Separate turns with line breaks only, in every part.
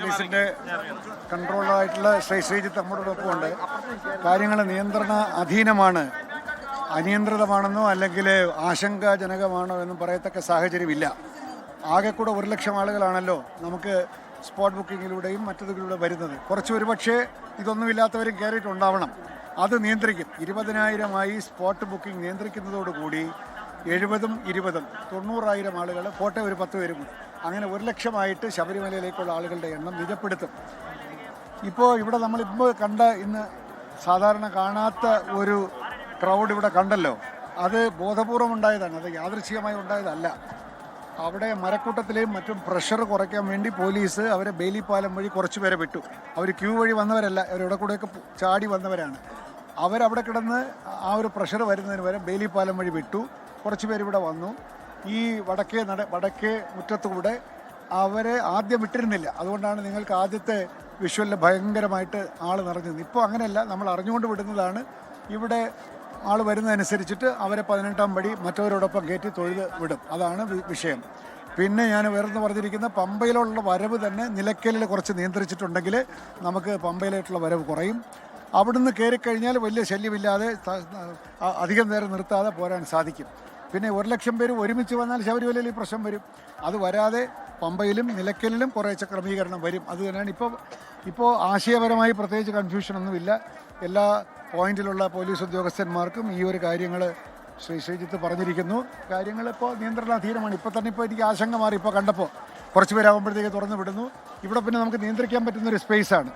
പോലീസിന്റെ കൺട്രോളായിട്ടുള്ള ശ്രീ ശ്രീജിത്ത് നമ്മോടൊപ്പം ഉണ്ട്. കാര്യങ്ങൾ നിയന്ത്രണ അധീനമാണ്. അനിയന്ത്രിതമാണെന്നോ അല്ലെങ്കിൽ ആശങ്കാജനകമാണോ എന്നും പറയത്തക്ക സാഹചര്യമില്ല. ആകെ ഒരു ലക്ഷം ആളുകളാണല്ലോ നമുക്ക് സ്പോട്ട് ബുക്കിങ്ങിലൂടെയും മറ്റതിലൂടെ വരുന്നത്. കുറച്ച് ഒരുപക്ഷെ ഇതൊന്നുമില്ലാത്തവരും കയറിയിട്ടുണ്ടാവണം. അത് നിയന്ത്രിക്കും. ഇരുപതിനായിരമായി സ്പോട്ട് ബുക്കിംഗ് നിയന്ത്രിക്കുന്നതോടുകൂടി എഴുപതും ഇരുപതും തൊണ്ണൂറായിരം ആളുകൾ കോട്ടയം ഒരു പത്ത് പേരും അങ്ങനെ ഒരു ലക്ഷമായിട്ട് ശബരിമലയിലേക്കുള്ള ആളുകളുടെ എണ്ണം നിജപ്പെടുത്തും ഇപ്പോൾ ഇവിടെ നമ്മളിപ്പോൾ കണ്ട ഇന്ന് സാധാരണ കാണാത്ത ഒരു ക്രൗഡ് ഇവിടെ കണ്ടല്ലോ. അത് ബോധപൂർവം ഉണ്ടായതാണ്. അത് യാദൃശ്ചികമായി ഉണ്ടായതല്ല. അവിടെ മരക്കൂട്ടത്തിലെയും മറ്റും പ്രഷർ കുറയ്ക്കാൻ വേണ്ടി പോലീസ് അവരെ ബേലിപ്പാലം പാലം വഴി കുറച്ച് പേരെ വിട്ടു. അവർ ക്യൂ വഴി വന്നവരല്ല. അവരിവിടെ കൂടെയൊക്കെ ചാടി വന്നവരാണ്. അവരവിടെ കിടന്ന് ആ ഒരു പ്രഷർ വരുന്നതിന് വരെ ബേലിപ്പാലം പാലം വഴി വിട്ടു. കുറച്ച് പേര് ഇവിടെ വന്നു. ഈ വടക്കേ നട വടക്കേ മുറ്റത്തുകൂടെ അവരെ ആദ്യം വിട്ടിരുന്നില്ല. അതുകൊണ്ടാണ് നിങ്ങൾക്ക് ആദ്യത്തെ വിഷ്വലിൽ ഭയങ്കരമായിട്ട് ആൾ നിറഞ്ഞു നിന്ന് ഇപ്പോൾ അങ്ങനെയല്ല നമ്മൾ അറിഞ്ഞുകൊണ്ട് വിടുന്നതാണ്. ഇവിടെ ആൾ വരുന്നതനുസരിച്ചിട്ട് അവരെ പതിനെട്ടാം പടി മറ്റവരോടൊപ്പം കയറ്റി തൊഴുത് വിടും. അതാണ് വിഷയം. പിന്നെ ഞാൻ വേറെന്ന് പറഞ്ഞിരിക്കുന്ന പമ്പയിലുള്ള വരവ് തന്നെ നിലയ്ക്കലിൽ കുറച്ച് നിയന്ത്രിച്ചിട്ടുണ്ടെങ്കിൽ നമുക്ക് പമ്പയിലായിട്ടുള്ള വരവ് കുറയും. അവിടുന്ന് കയറിക്കഴിഞ്ഞാൽ വലിയ ശല്യമില്ലാതെ അധികം നേരം നിർത്താതെ പോരാൻ സാധിക്കും. പിന്നെ ഒരു ലക്ഷം പേര് ഒരുമിച്ച് വന്നാൽ ശബരിമലയിൽ ഈ പ്രശ്നം വരും. അത് വരാതെ പമ്പയിലും നിലയ്ക്കലിലും കുറേശ്ശെ ക്രമീകരണം വരും. അത് തന്നെയാണ് ഇപ്പോൾ ഇപ്പോൾ ആശയപരമായി പ്രത്യേകിച്ച് കൺഫ്യൂഷനൊന്നുമില്ല എല്ലാ പോയിന്റിലുള്ള പോലീസ് ഉദ്യോഗസ്ഥന്മാർക്കും ഈ ഒരു കാര്യങ്ങൾ ശ്രീ ശ്രീജിത്ത് പറഞ്ഞിരിക്കുന്നു. കാര്യങ്ങൾ ഇപ്പോൾ നിയന്ത്രണാധീനമാണ്. ഇപ്പോൾ തന്നെ ഇപ്പോൾ എനിക്ക് ആശങ്ക മാറി ഇപ്പോൾ കണ്ടപ്പോൾ. കുറച്ച് പേരാകുമ്പോഴത്തേക്ക് തുറന്നു വിടുന്നു. ഇവിടെ പിന്നെ നമുക്ക് നിയന്ത്രിക്കാൻ പറ്റുന്ന ഒരു സ്പേസാണ്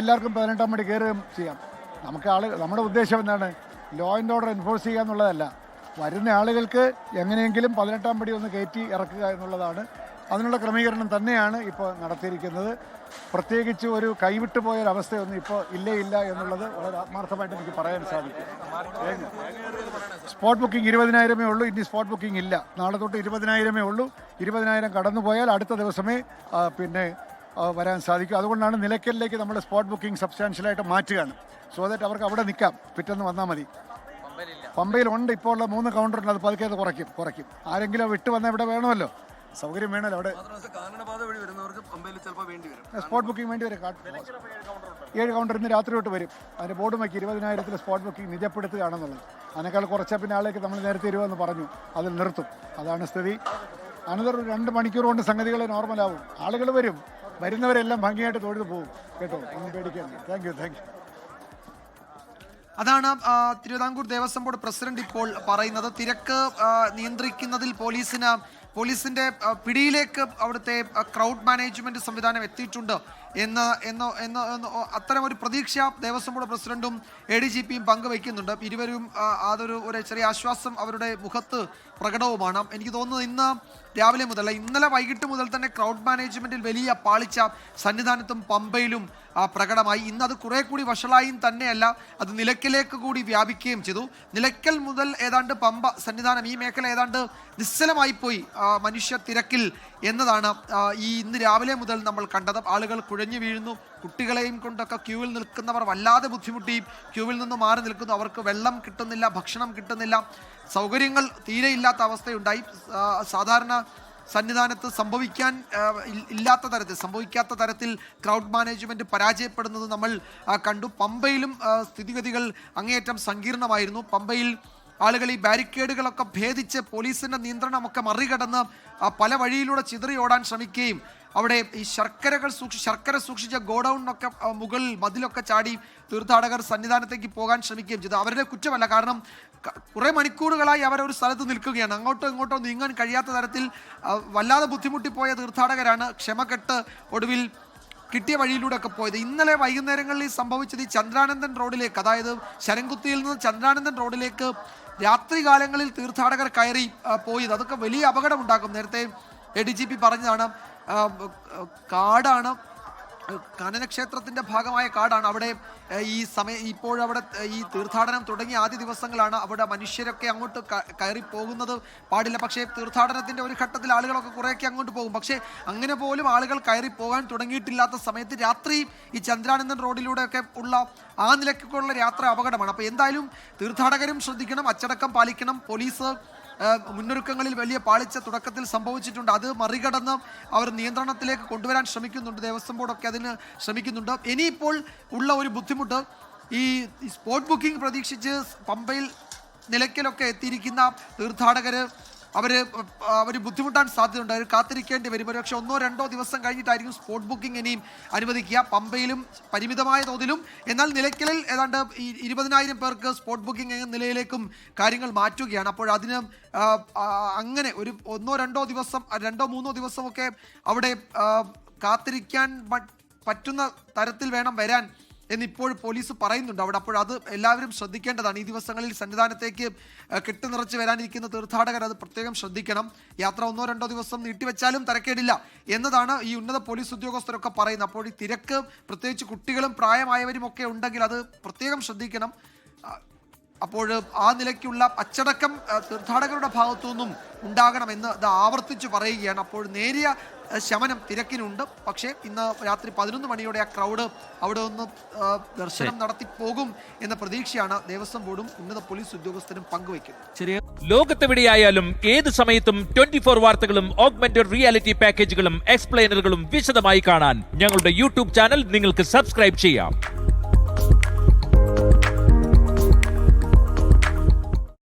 എല്ലാവർക്കും പതിനെട്ടാം മണി കയറുകയും ചെയ്യാം. നമുക്ക് ആൾ നമ്മുടെ ഉദ്ദേശം എന്താണ്? ലോ ആൻഡ് ഓർഡർ എൻഫോഴ്സ് ചെയ്യുക എന്നുള്ളതല്ല. വരുന്ന ആളുകൾക്ക് എങ്ങനെയെങ്കിലും പതിനെട്ടാം പടി ഒന്ന് കയറ്റി ഇറക്കുക എന്നുള്ളതാണ്. അതിനുള്ള ക്രമീകരണം തന്നെയാണ് ഇപ്പോൾ നടത്തിയിരിക്കുന്നത്. പ്രത്യേകിച്ച് ഒരു കൈവിട്ടു പോയൊരവസ്ഥയൊന്നും ഇപ്പോൾ ഇല്ലേ ഇല്ല എന്നുള്ളത് വളരെ ആത്മാർത്ഥമായിട്ട് എനിക്ക് പറയാൻ സാധിക്കും. സ്പോട്ട് ബുക്കിംഗ് ഇരുപതിനായിരമേ ഉള്ളൂ. ഇനി സ്പോട്ട് ബുക്കിംഗ് ഇല്ല. നാളെ തൊട്ട് ഇരുപതിനായിരമേ ഉള്ളൂ. ഇരുപതിനായിരം കടന്നു പോയാൽ അടുത്ത ദിവസമേ പിന്നെ വരാൻ സാധിക്കും. അതുകൊണ്ടാണ് നിലയ്ക്കലിലേക്ക് നമ്മൾ സ്പോട്ട് ബുക്കിംഗ് സബ്സ്റ്റാൻഷ്യലായിട്ട് മാറ്റുകയാണ്. സോ ദാറ്റ് അവർക്ക് അവിടെ നിൽക്കാം. പിറ്റേന്ന് വന്നാൽ മതി. പമ്പയിലുണ്ട്. ഇപ്പോൾ ഉള്ള മൂന്ന് കൗണ്ടറുണ്ട് അത് പതുക്കെ അത് കുറയ്ക്കും കുറയ്ക്കും. ആരെങ്കിലും വിട്ട് വന്നാൽ ഇവിടെ വേണമല്ലോ. സൗകര്യം വേണമല്ലോ അവിടെ. സ്പോട്ട് ബുക്കിംഗ് വേണ്ടി വരും. ഏഴ് കൗണ്ടർ ഇന്ന് രാത്രി തൊട്ട് വരും. അതിന് ബോർഡ് വയ്ക്കും ഇരുപതിനായിരത്തിൽ സ്പോട്ട് ബുക്കിംഗ് നിജപ്പെടുത്തുകയാണെന്നുള്ളത്. അതിനേക്കാൾ കുറച്ച പിന്നെ ആളേക്ക് നമ്മൾ നേരത്തെ ഇരുപതെന്ന് പറഞ്ഞു. അതിൽ നിർത്തും. അതാണ് സ്ഥിതി. അനന്തർ ഒരു രണ്ട് മണിക്കൂർ കൊണ്ട് സംഗതികൾ നോർമലാവും ആളുകൾ വരും. വരുന്നവരെല്ലാം ഭംഗിയായിട്ട് തൊഴുത് പോകും. കേട്ടോ? ഒന്നും പേടിക്കാൻ താങ്ക് യു താങ്ക് യു
അതാണ് തിരുവിതാംകൂർ ദേവസ്വം ബോർഡ് പ്രസിഡന്റ് ഇപ്പോൾ പറയുന്നത്. തിരക്ക് നിയന്ത്രിക്കുന്നതിൽ പോലീസിന് പോലീസിന്റെ പിടിയിലേക്ക് അവിടുത്തെ ക്രൗഡ് മാനേജ്മെന്റ് സംവിധാനം എത്തിയിട്ടുണ്ട് എന്ന് എന്ന് എന്ന് അത്തരം ഒരു പ്രതീക്ഷ ദേവസ്വം ബോർഡ് പ്രസിഡന്റും എ ഡി ജി പിയും പങ്കുവയ്ക്കുന്നുണ്ട്. ഇരുവരും അതൊരു ഒരു ചെറിയ ആശ്വാസം അവരുടെ മുഖത്ത് പ്രകടവുമാണ്. എനിക്ക് തോന്നുന്നത് ഇന്ന് രാവിലെ മുതൽ ഇന്നലെ വൈകിട്ട് മുതൽ തന്നെ ക്രൗഡ് മാനേജ്മെന്റിൽ വലിയ പാളിച്ച സന്നിധാനത്തും പമ്പയിലും പ്രകടമായി. ഇന്ന് അത് കുറെ കൂടി വഷളായും തന്നെയല്ല അത് നിലയ്ക്കലേക്ക് കൂടി വ്യാപിക്കുകയും ചെയ്തു. നിലയ്ക്കൽ മുതൽ ഏതാണ്ട് പമ്പ സന്നിധാനം ഈ മേഖല ഏതാണ്ട് നിശ്ചലമായി പോയി മനുഷ്യ തിരക്കിൽ എന്നതാണ് ഈ ഇന്ന് രാവിലെ മുതൽ നമ്മൾ കണ്ടത്. ആളുകൾ കുഴഞ്ഞു വീഴുന്നു. കുട്ടികളെയും കൊണ്ടൊക്കെ ക്യൂവിൽ നിൽക്കുന്നവർ വല്ലാതെ ബുദ്ധിമുട്ടി ക്യൂവിൽ നിന്ന് മാറി നിൽക്കുന്നു. അവർക്ക് വെള്ളം കിട്ടുന്നില്ല ഭക്ഷണം കിട്ടുന്നില്ല. സൗകര്യങ്ങൾ തീരെ ഇല്ലാത്ത അവസ്ഥയുണ്ടായി സാധാരണ സന്നിധാനത്ത് സംഭവിക്കാൻ ഇല്ലാത്ത തരത്തിൽ സംഭവിക്കാത്ത തരത്തിൽ ക്രൗഡ് മാനേജ്മെന്റ് പരാജയപ്പെടുന്നത് നമ്മൾ കണ്ടു. പമ്പയിലും സ്ഥിതിഗതികൾ അങ്ങേയറ്റം സങ്കീർണമായിരുന്നു. പമ്പയിൽ ആളുകൾ ഈ ബാരിക്കേഡുകളൊക്കെ ഭേദിച്ച് പോലീസിന്റെ നിയന്ത്രണമൊക്കെ മറികടന്ന് ആ, പല വഴിയിലൂടെ ചിതറി ഓടാൻ ശ്രമിക്കുകയും അവിടെ ഈ ശർക്കരകൾ സൂക്ഷി ശർക്കര സൂക്ഷിച്ച ഗോഡൌണിനൊക്കെ മുകളിൽ മതിലൊക്കെ ചാടി തീർത്ഥാടകർ സന്നിധാനത്തേക്ക് പോകാൻ ശ്രമിക്കുകയും ചെയ്തു. അവരുടെ കുറ്റമല്ല. കാരണം കുറേ കുറെ മണിക്കൂറുകളായി അവർ ഒരു സ്ഥലത്ത് നിൽക്കുകയാണ്. അങ്ങോട്ടോ ഇങ്ങോട്ടോ നീങ്ങാൻ കഴിയാത്ത തരത്തിൽ വല്ലാതെ ബുദ്ധിമുട്ടിപ്പോയ തീർത്ഥാടകരാണ് ക്ഷമകെട്ട് ഒടുവിൽ കിട്ടിയ വഴിയിലൂടെ ഒക്കെ പോയത്. ഇന്നലെ വൈകുന്നേരങ്ങളിൽ സംഭവിച്ചത് ഈ ചന്ദ്രാനന്ദൻ റോഡിലേക്ക് അതായത് ശരംകുത്തിയിൽ നിന്ന് ചന്ദ്രാനന്ദൻ റോഡിലേക്ക് രാത്രികാലങ്ങളിൽ തീർത്ഥാടകർ കയറി പോയി പോയത്. അതൊക്കെ വലിയ അപകടമുണ്ടാക്കും. നേരത്തെ എ ഡി ജി പി പറഞ്ഞതാണ് കാടാണ് കാനനക്ഷേത്രത്തിന്റെ ഭാഗമായ കാടാണ് അവിടെ ഈ സമയം ഇപ്പോഴവിടെ ഈ തീർത്ഥാടനം തുടങ്ങിയ ആദ്യ ദിവസങ്ങളാണ് അവിടെ മനുഷ്യരൊക്കെ അങ്ങോട്ട് കയറി പോകുന്നത് പാടില്ല. പക്ഷേ തീർത്ഥാടനത്തിന്റെ ഒരു ഘട്ടത്തിൽ ആളുകളൊക്കെ കുറേയൊക്കെ അങ്ങോട്ട് പോകും. പക്ഷേ അങ്ങനെ പോലും ആളുകൾ കയറി പോകാൻ തുടങ്ങിയിട്ടില്ലാത്ത സമയത്ത് രാത്രി ഈ ചന്ദ്രാനന്ദൻ റോഡിലൂടെയൊക്കെ ഉള്ള ആ നിലയ്ക്കുള്ള യാത്ര അപകടമാണ്. അപ്പോൾ എന്തായാലും തീർത്ഥാടകരും ശ്രദ്ധിക്കണം അച്ചടക്കം പാലിക്കണം പോലീസ് മുന്നൊരുക്കങ്ങളിൽ വലിയ പാളിച്ച തുടക്കത്തിൽ സംഭവിച്ചിട്ടുണ്ട്. അത് മറികടന്ന് അവർ നിയന്ത്രണത്തിലേക്ക് കൊണ്ടുവരാൻ ശ്രമിക്കുന്നുണ്ട്. ദേവസ്വം ബോർഡൊക്കെ അതിന് ശ്രമിക്കുന്നുണ്ട്. ഇനിയിപ്പോൾ ഉള്ള ഒരു ബുദ്ധിമുട്ട് ഈ സ്പോട്ട് ബുക്കിംഗ് പ്രതീക്ഷിച്ച് പമ്പയിൽ നിലയ്ക്കലൊക്കെ എത്തിയിരിക്കുന്ന തീർത്ഥാടകര് അവർ അവർ ബുദ്ധിമുട്ടാൻ സാധ്യതയുണ്ട്. അവർ കാത്തിരിക്കേണ്ടി വരും. ഒരുപക്ഷെ ഒന്നോ രണ്ടോ ദിവസം കഴിഞ്ഞിട്ടായിരിക്കും സ്പോട്ട് ബുക്കിംഗ് ഇനിയും അനുവദിക്കുക. പമ്പയിലും പരിമിതമായ തോതിലും. എന്നാൽ നിലയ്ക്കലിൽ ഏതാണ്ട് ഈ ഇരുപതിനായിരം പേർക്ക് സ്പോട്ട് ബുക്കിംഗ് എന്ന നിലയിലേക്കും കാര്യങ്ങൾ മാറ്റുകയാണ്. അപ്പോൾ അതിന് അങ്ങനെ ഒരു ഒന്നോ രണ്ടോ ദിവസം രണ്ടോ മൂന്നോ ദിവസമൊക്കെ അവിടെ കാത്തിരിക്കാൻ പറ്റുന്ന തരത്തിൽ വേണം വരാൻ എന്നിപ്പോൾ പോലീസ് പറയുന്നുണ്ട്. അവിടെ അപ്പോൾ അത് എല്ലാവരും ശ്രദ്ധിക്കേണ്ടതാണ്. ഈ ദിവസങ്ങളിൽ സന്നിധാനത്തേക്ക് ഏഹ്, കെട്ടുനിറച്ച് വരാനിരിക്കുന്ന തീർത്ഥാടകർ അത് പ്രത്യേകം ശ്രദ്ധിക്കണം. യാത്ര ഒന്നോ രണ്ടോ ദിവസം നീട്ടിവെച്ചാലും തരക്കേടില്ല എന്നതാണ് ഈ ഉന്നത പോലീസ് ഉദ്യോഗസ്ഥരൊക്കെ പറയുന്നത്. അപ്പോൾ ഈ തിരക്ക് പ്രത്യേകിച്ച് കുട്ടികളും പ്രായമായവരും ഒക്കെ ഉണ്ടെങ്കിൽ അത് പ്രത്യേകം ശ്രദ്ധിക്കണം. അപ്പോൾ ആ നിലയ്ക്കുള്ള അച്ചടക്കം തീർത്ഥാടകരുടെ ഭാഗത്തു നിന്നും ഉണ്ടാകണമെന്ന് ഇത് ആവർത്തിച്ച് പറയുകയാണ്. അപ്പോൾ നേരിയ ശമനം തിരക്കിനുണ്ട്. പക്ഷേ ഇന്ന് രാത്രി പതിനൊന്ന് മണിയോടെ ആ ക്രൗഡ് അവിടെ ഒന്ന് ദർശനം നടത്തി പോകും എന്ന പ്രതീക്ഷയാണ് ദേവസ്വം ബോർഡും ഉന്നത പോലീസ് ഉദ്യോഗസ്ഥരും പങ്കുവയ്ക്കുന്നത്.
ലോകത്തെവിടെയായാലും ഏത് സമയത്തും ട്വന്റി ഫോർ വാർത്തകളും ഓഗ്മെന്റഡ് റിയാലിറ്റി പാക്കേജുകളും എക്സ്പ്ലെയിനറുകളും വിശദമായി കാണാൻ ഞങ്ങളുടെ യൂട്യൂബ് ചാനൽ നിങ്ങൾക്ക് സബ്സ്ക്രൈബ് ചെയ്യാം.